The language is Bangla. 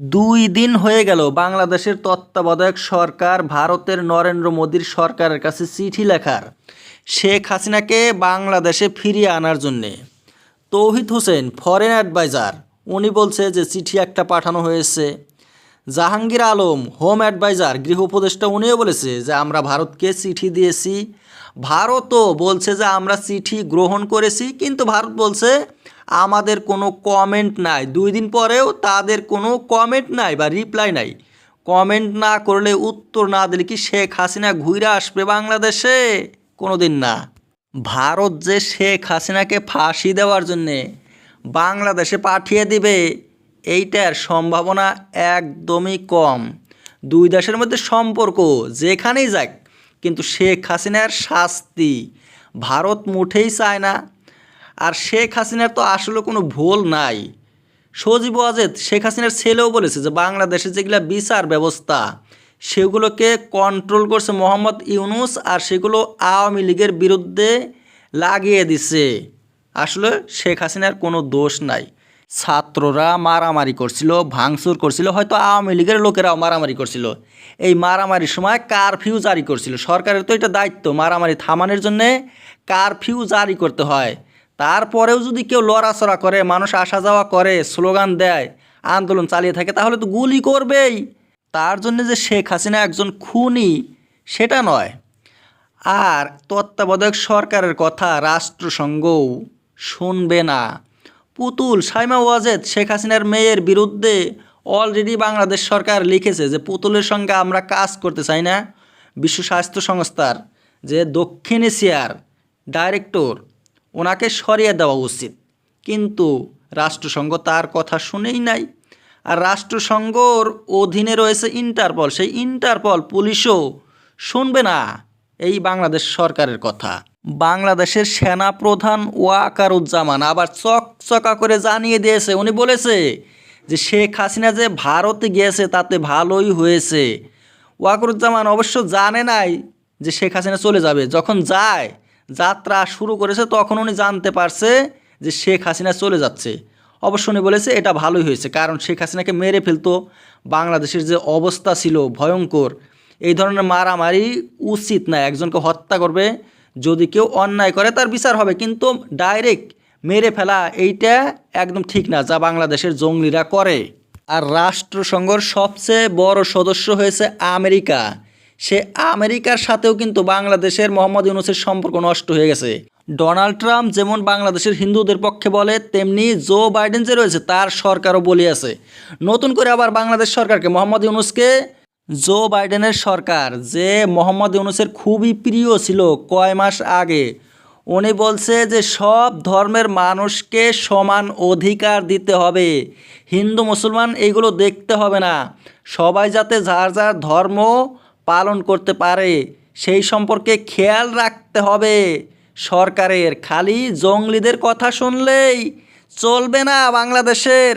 দুই দিন হয়ে গেল বাংলাদেশের তত্ত্বাবধায়ক সরকার ভারতের নরেন্দ্র মোদীর সরকারের কাছে চিঠি লেখার। শেখ হাসিনাকে বাংলাদেশে ফিরিয়ে আনার জন্যে। তৌহিদ হোসেন, ফরেন অ্যাডভাইজার, উনি বলছে যে চিঠি একটা পাঠানো হয়েছে। জাহাঙ্গীর আলম, হোম অ্যাডভাইজার, গৃহ উপদেষ্টা, উনিও বলেছে যে আমরা ভারতকে চিঠি দিয়েছি। ভারতও বলছে যে আমরা চিঠি গ্রহণ করেছি, কিন্তু ভারত বলছে আমাদের কোনো কমেন্ট নাই। দুই দিন পরেও তাদের কোনো কমেন্ট নাই বা রিপ্লাই নাই। কমেন্ট না করলে উত্তর না দিলে কি শেখ হাসিনা ঘুরে আসবে বাংলাদেশে? কোনো দিন না। ভারত যে শেখ হাসিনাকে ফাঁসি দেওয়ার জন্যে বাংলাদেশে পাঠিয়ে দিবে, এইটার সম্ভাবনা একদমই কম। দুই দেশের মধ্যে সম্পর্ক যেখানেই যাক, কিন্তু শেখ হাসিনার শাস্তি ভারত মুঠেই চায় না। আর শেখ হাসিনার তো আসলে কোনো ভুল নাই। সজীব ওয়াজেদ, শেখ হাসিনার ছেলেও বলেছে যে বাংলাদেশে যেগুলো বিচার ব্যবস্থা, সেগুলোকে কন্ট্রোল করছে মোহাম্মদ ইউনুস আর সেগুলো আওয়ামী লীগের বিরুদ্ধে লাগিয়ে দিছে। আসলে শেখ হাসিনার কোনো দোষ নাই। ছাত্ররা মারামারি করছিল, ভাঙচুর করছিল, হয়তো আওয়ামী লীগের লোকেরাও মারামারি করছিল। এই মারামারির সময় কারফিউ জারি করছিল। সরকারের তো এটা দায়িত্ব, মারামারি থামানোর জন্যে কারফিউ জারি করতে হয়। তারপরেও যদি কেউ লড়াচড়া করে, মানুষ আসা যাওয়া করে, স্লোগান দেয়, আন্দোলন চালিয়ে থাকে, তাহলে তো গুলি করবেই। তার জন্য যে শেখ হাসিনা একজন খুনি, সেটা নয়। আর তত্ত্বাবধায়ক সরকারের কথা রাষ্ট্রসংঘও শুনবে না। পুতুল সাইমা ওয়াজেদ শেখ হাসিনার মেয়ের বিরুদ্ধে অলরেডি বাংলাদেশ সরকার লিখেছে যে, পুতুলের সঙ্গে আমরা কাজ করতে চাই না। বিশ্ব স্বাস্থ্য সংস্থার যে দক্ষিণ এশিয়ার ডাইরেক্টর ওনাকে সরিয়ে দেওয়া উচিত। কিন্তু রাষ্ট্রসংঘ তার কথা শুনেই নাই। আর রাষ্ট্রসংঘর অধীনে রয়েছে ইন্টারপল। সেই ইন্টারপল পুলিশও শুনবে না। এই বাংলাদেশ সরকারের কথা। বাংলাদেশের সেনা প্রধান ওয়াকারুজ্জামান আবার চকচকা করে জানিয়ে দিয়েছে। উনি বলেছে যে শেখ হাসিনা যে ভারতে গিয়েছে, তাতে ভালোই হয়েছে। ওয়াকারুজ্জামান অবশ্য জানে নাই যে শেখ হাসিনা চলে যাবে। যখন যায় যাত্রা শুরু করেছে, তখন উনি জানতে পারছে যে শেখ হাসিনা চলে যাচ্ছে। অবশ্য উনি বলেছে, এটা ভালোই হয়েছে, কারণ শেখ হাসিনাকে মেরে ফেলতো বাংলাদেশের যে অবস্থা ছিল ভয়ঙ্কর। এই ধরনের মারামারি উচিত না, একজনকে হত্যা করবে, যদি কেউ অন্যায় করে তার বিচার হবে। কিন্তু ডাইরেক্ট মেরে ফেলা এইটা একদম ঠিক না, যা বাংলাদেশের জঙ্গলিরা করে। আর রাষ্ট্রসংঘর সবচেয়ে বড় সদস্য হয়েছে আমেরিকা। সে আমেরিকার সাথেও কিন্তু বাংলাদেশের মোহাম্মদ ইউনুসের সম্পর্ক নষ্ট হয়ে গেছে। ডোনাল্ড ট্রাম্প যেমন বাংলাদেশের হিন্দুদের পক্ষে বলে, তেমনি জো বাইডেন যে রয়েছে তার সরকারও বলিয়াছে নতুন করে আবার বাংলাদেশ সরকারকে, মোহাম্মদ ইউনুসকে? জো বাইডেনের সরকার, যে মোহাম্মদ ইউনুসের খুবই প্রিয় ছিল কয় মাস আগে, উনি বলছে যে সব ধর্মের মানুষকে সমান অধিকার দিতে হবে। হিন্দু মুসলমান এইগুলো দেখতে হবে না। সবাই যাতে যার যার ধর্ম পালন করতে পারে, সেই সম্পর্কে খেয়াল রাখতে হবে। সরকারের খালি জঙ্গলিদের কথা শুনলেই চলবে না বাংলাদেশের।